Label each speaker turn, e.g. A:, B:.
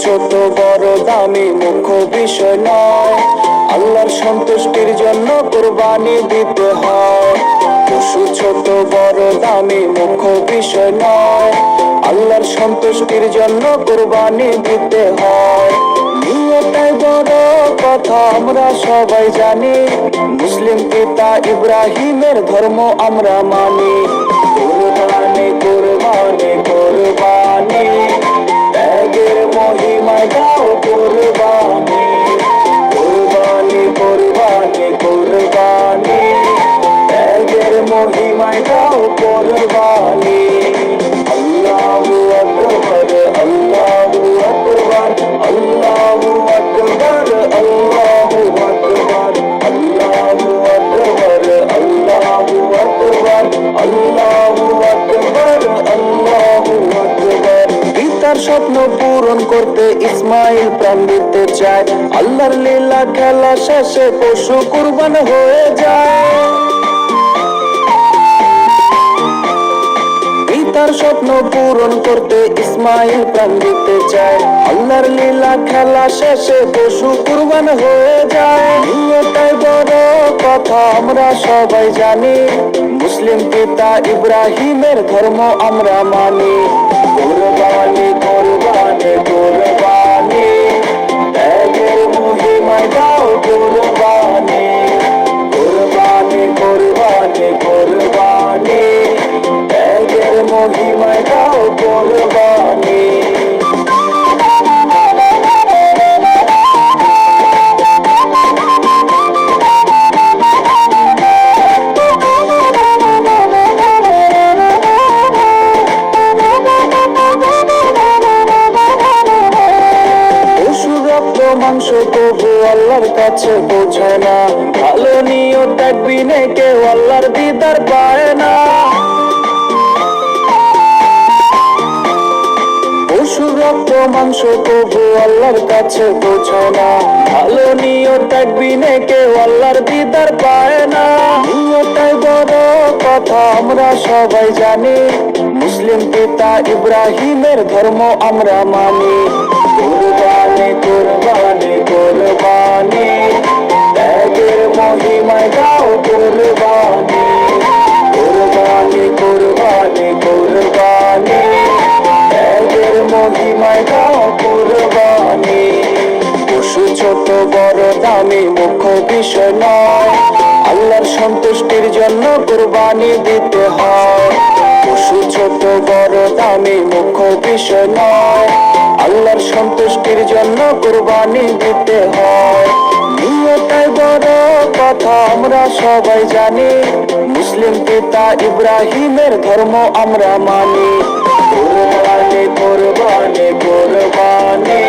A: ছোট বড় দামি মুখ্য বিষয় নয়। আল্লাহর সন্তুষ্টির জন্য কোরবানি দিতে হয়। পশু ছোট বড় দামি মুখ্য বিষয় নয়। আল্লাহর সন্তুষ্টির জন্য কোরবানি দিতে হয়। বড় কথা আমরা সবাই জানি। মুসলিম পিতা ইব্রাহিমের ধর্ম আমরা মানি। মহিমায় গাও কোরবানি আল্লাহু আকবার আল্লাহু আকবার আল্লাহু আকবার আল্লাহু আকবার আল্লাহু আকবার, আল্লাহু স্বপ্ন পূরণ করতে ইসমাইল প্রাণ দিতে চায়। আল্লাহর লীলা খেলা শেষে পশু কুরবান হয়ে যায়। স্বপ্ন পূরণ করতে ইসমাইল প্রাণ দিতে চায়। আল্লাহর লীলা খেলা শেষে পশু কুরবান হয়ে যায়। বড় কথা আমরা সবাই জানি। মুসলিম পিতা ইব্রাহিমের ধর্ম আমরা মানি। মাংস তবু আল্লাহর কাছে পৌঁছায় না। ভালো নিয়ত দেখবি নে কেউ, আল্লাহর দিদার পায় না। পশু রক্ত, মাংস তবু আল্লাহর কাছে পৌঁছায় না। ভালো নিয়ত দেখবি নে কেউ, আল্লাহর দিদার পায় না। নিয়তাই বড় কথা, আমরা সবাই জানি। মুসলিম পিতা ইব্রাহিমের ধর্ম আমরা মানি। কোরবানি কোরবানি। ত্যাগের মহিমায় গাও কোরবানি। কোরবানি কোরবানি কোরবানি। ত্যাগের মহিমায় গাও কোরবানি। পশু ছোট, বড়, দামি, মুখ্য বিষয় আল্লাহর সন্তুষ্টির জন্য কোরবানি দিতে হয়। পশু ছোট, বড়, দামি, মুখ্য বিষয় আল্লাহর সন্তুষ্টির জন্য কোরবানি দিতে হয়। কথা আমরা সবাই জানি। মুসলিম পিতা ইব্রাহিমের ধর্ম আমরা মানি। কোরবানি কোরবানি কোরবানি।